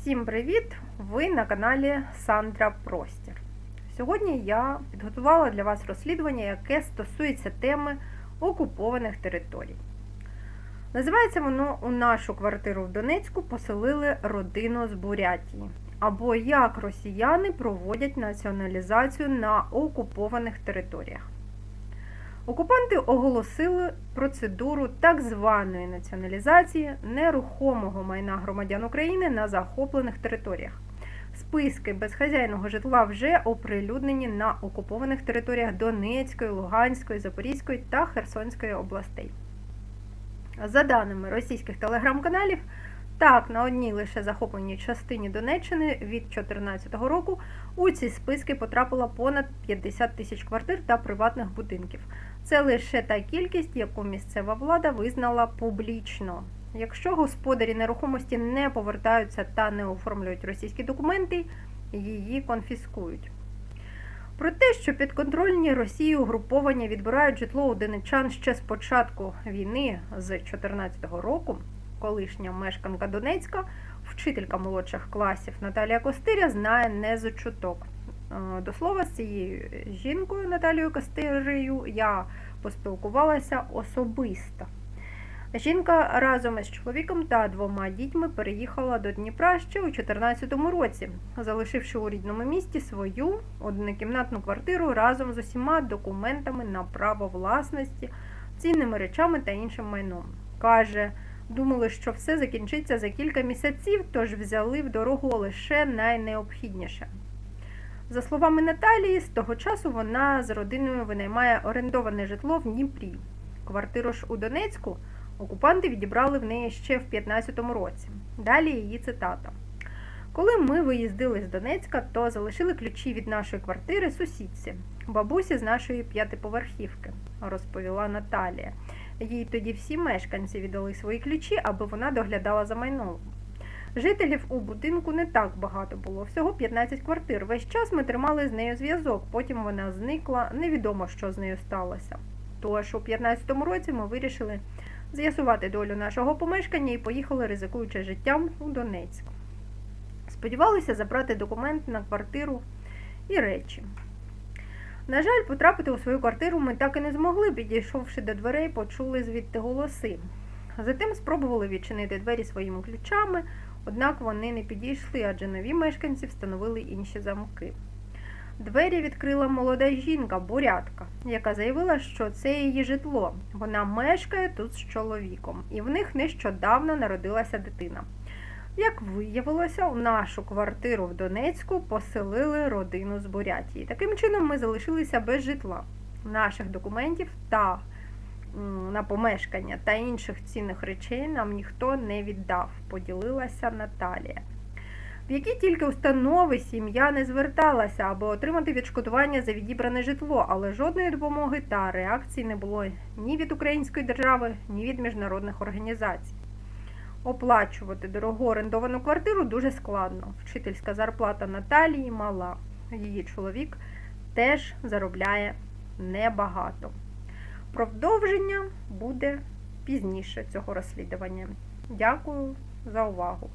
Всім привіт! Ви на каналі Сандра Простір. Сьогодні я підготувала для вас розслідування, яке стосується теми окупованих територій. Називається воно У нашу квартиру в Донецьку поселили родину з Бурятії. Або як росіяни проводять націоналізацію на окупованих територіях. Окупанти оголосили процедуру так званої націоналізації нерухомого майна громадян України на захоплених територіях. Списки безхазяйного житла вже оприлюднені на окупованих територіях Донецької, Луганської, Запорізької та Херсонської областей. За даними російських телеграм-каналів, так, на одній лише захопленій частині Донеччини від 2014 року у ці списки потрапило понад 50 тисяч квартир та приватних будинків. Це лише та кількість, яку місцева влада визнала публічно. Якщо господарі нерухомості не повертаються та не оформлюють російські документи, її конфіскують. Про те, що підконтрольні Росії угруповання відбирають житло у донечан ще з початку війни з 2014 року, колишня мешканка Донецька, вчителька молодших класів Наталія Костиря знає не з чуток. Е, До слова, з цією жінкою Наталією Костирею я поспілкувалася особисто. Жінка разом із чоловіком та двома дітьми переїхала до Дніпра ще у 2014 році, залишивши у рідному місті свою однокімнатну квартиру разом з усіма документами на право власності, цінними речами та іншим майном. Каже, думали, що все закінчиться за кілька місяців, тож взяли в дорогу лише найнеобхідніше. За словами Наталії, з того часу вона з родиною винаймає орендоване житло в Дніпрі. Квартиру ж у Донецьку окупанти відібрали в неї ще в 15-му році. Далі її цитата. Коли ми виїздили з Донецька, то залишили ключі від нашої квартири сусідці, бабусі з нашої п'ятиповерхівки, розповіла Наталія. Їй тоді всі мешканці віддали свої ключі, аби вона доглядала за майном. Жителів у будинку не так багато було, всього 15 квартир. Весь час ми тримали з нею зв'язок, потім вона зникла, невідомо, що з нею сталося. Тож у 15-му році ми вирішили з'ясувати долю нашого помешкання і поїхали, ризикуючи життям у Донецьк. Сподівалися забрати документи на квартиру і речі. На жаль, потрапити у свою квартиру ми так і не змогли, підійшовши до дверей, почули звідти голоси. Затим спробували відчинити двері своїми ключами, однак вони не підійшли, адже нові мешканці встановили інші замки. Двері відкрила молода жінка, бурятка, яка заявила, що це її житло. Вона мешкає тут з чоловіком, і в них нещодавно народилася дитина. Як виявилося, у нашу квартиру в Донецьку поселили родину з Бурятії. Таким чином, ми залишилися без житла, наших документів та на помешкання та інших цінних речей нам ніхто не віддав, поділилася Наталія. В які тільки установи сім'я не зверталася, аби отримати відшкодування за відібране житло, але жодної допомоги та реакції не було ні від української держави, ні від міжнародних організацій. Оплачувати дорогу орендовану квартиру дуже складно. Вчительська зарплата Наталії мала. Її чоловік теж заробляє небагато. Продовження буде пізніше цього розслідування. Дякую за увагу!